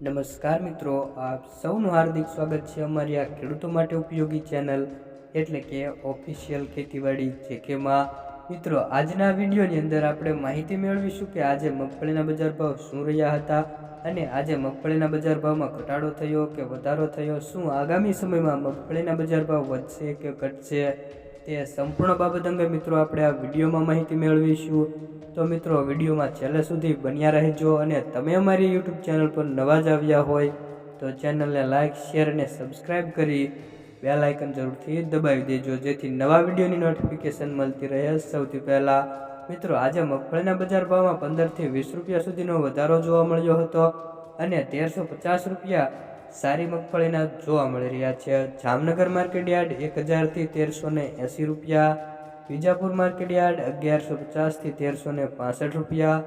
નમસ્કાર મિત્રો, આપ સૌનું હાર્દિક સ્વાગત છે અમારી આ ખેડૂતો માટે ઉપયોગી ચેનલ એટલે કે ઓફિશિયલ ખેતીવાડી જે કેમાં મિત્રો, આજના વિડીયોની અંદર આપણે માહિતી મેળવીશું કે આજે મગફળીના બજાર ભાવ શું રહ્યા હતા અને આજે મગફળીના બજાર ભાવમાં ઘટાડો થયો કે વધારો થયો, શું આગામી સમયમાં મગફળીના બજાર ભાવ વધશે કે ઘટશે? તે સંપૂર્ણ બાબત અંગે મિત્રો આપણે આ વિડીયોમાં માહિતી મેળવીશું. તો મિત્રો વિડીયોમાં છેલ્લે સુધી બન્યા રહેજો અને તમે અમારી યુટ્યુબ ચેનલ પર નવા જ આવ્યા હોય, તો ચેનલને લાઇક શેર અને સબસ્ક્રાઈબ કરી બેલ જરૂરથી દબાવી દેજો, જેથી નવા વિડીયોની નોટિફિકેશન મળતી રહે સૌથી પહેલાં. મિત્રો, આજે મગફળીના બજાર ભાવમાં પંદરથી વીસ રૂપિયા સુધીનો વધારો જોવા મળ્યો હતો અને તેરસો પચાસ રૂપિયા સારી મગફળીના જોવા મળી રહ્યા છે. જામનગર માર્કેટ યાર્ડ એક હજારથી તેરસો ને એંસી રૂપિયા. વિજાપુર માર્કેટ યાર્ડ અગિયારસો પચાસથી તેરસો ને પાસઠ રૂપિયા.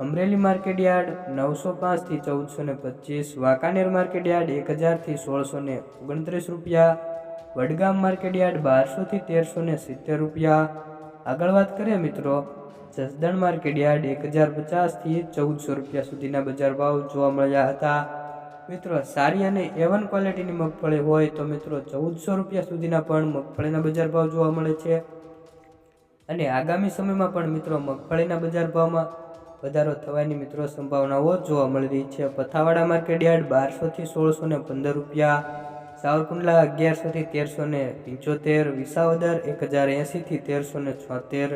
અમરેલી માર્કેટ યાર્ડ નવસો પાંચથી ચૌદસો ને પચીસ. વાંકાનેર માર્કેટ યાર્ડ એક હજારથી સોળસો ને ઓગણત્રીસ રૂપિયા. વડગામ માર્કેટ યાર્ડ બારસોથી તેરસો ને સિત્તેર રૂપિયા. આગળ વાત કરીએ મિત્રો, જસદણ માર્કેટ યાર્ડ એક હજાર પચાસથી ચૌદસો રૂપિયા સુધીના બજાર ભાવ જોવા મળ્યા હતા. મિત્રો, સારી અને એવન ક્વોલિટીની મગફળી હોય તો મિત્રો ચૌદસો રૂપિયા સુધીના પણ મગફળીના બજાર ભાવ જોવા મળે છે. અને આગામી સમયમાં પણ મિત્રો મગફળીના બજાર ભાવમાં વધારો થવાની મિત્રો સંભાવનાઓ જોવા મળી રહી છે. પથાવાડા માર્કેટ યાર્ડ બારસોથી સોળસો ને પંદર રૂપિયા, સાવરકુંડલા અગિયારસોથી તેરસો ને પંચોતેર, વિસાવદર એક હજાર એંસીથી તેરસો ને છોતેર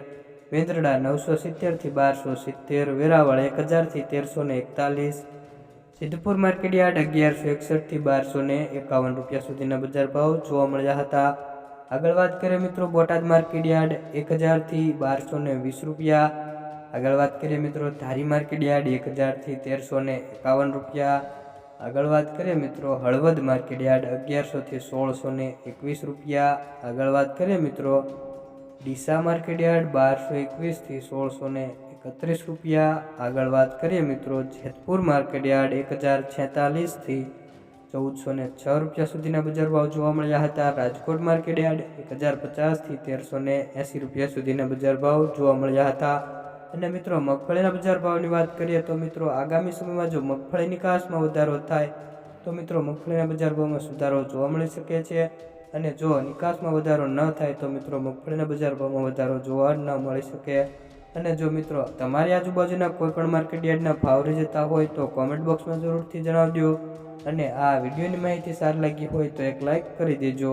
વેંદરડા નવસો સિત્તેરથી બારસો સિત્તેર, વેરાવળ એક હજારથી તેરસો ને એકતાલીસ સિદ્ધપુર માર્કેટયાર્ડ અગિયારસો એકસઠથી બારસો ને એકાવન રૂપિયા સુધીના બજાર ભાવ જોવા મળ્યા હતા. આગળ વાત કરીએ મિત્રો બોટાદ માર્કેટયાર્ડ એક હજારથી બારસો ને વીસ રૂપિયા. આગળ વાત કરીએ મિત્રો ધારી માર્કેટ યાર્ડ એક હજારથી તેરસો ને એકાવન રૂપિયા. આગળ વાત કરીએ મિત્રો હળવદ માર્કેટ યાર્ડ અગિયારસોથી સોળસો ને એકવીસ રૂપિયા. આગળ વાત કરીએ મિત્રો ડીસા માર્કેટ યાર્ડ બારસો એકવીસથી સોળસો ને એકત્રીસ રૂપિયા. આગળ વાત કરીએ મિત્રો, જેતપુર માર્કેટ યાર્ડ એક હજાર છેતાલીસથી ચૌદસો ને છ રૂપિયા સુધીના બજાર ભાવ જોવા મળ્યા હતા. રાજકોટ માર્કેટ યાર્ડ એક હજાર પચાસથી તેરસો ને એંસી રૂપિયા સુધીના બજાર ભાવ જોવા મળ્યા હતા. અને મિત્રો, મગફળીના બજાર ભાવની વાત કરીએ તો મિત્રો, આગામી સમયમાં જો મગફળી નિકાસમાં વધારો થાય, તો મિત્રો, મગફળીના બજાર ભાવમાં સુધારો જોવા મળી શકે છે. અને જો નિકાસમાં વધારો ન થાય, તો મિત્રો, મગફળીના બજાર ભાવમાં વધારો જોવા ન મળી શકે. અને જો મિત્રો તમારી આજુબાજુના કોઈપણ માર્કેટ યાર્ડના ભાવ રહી જતા હોય તો કોમેન્ટ બોક્સમાં જરૂરથી જણાવજો. અને આ વિડીયોની માહિતી સારી લાગી હોય તો એક લાઈક કરી દેજો.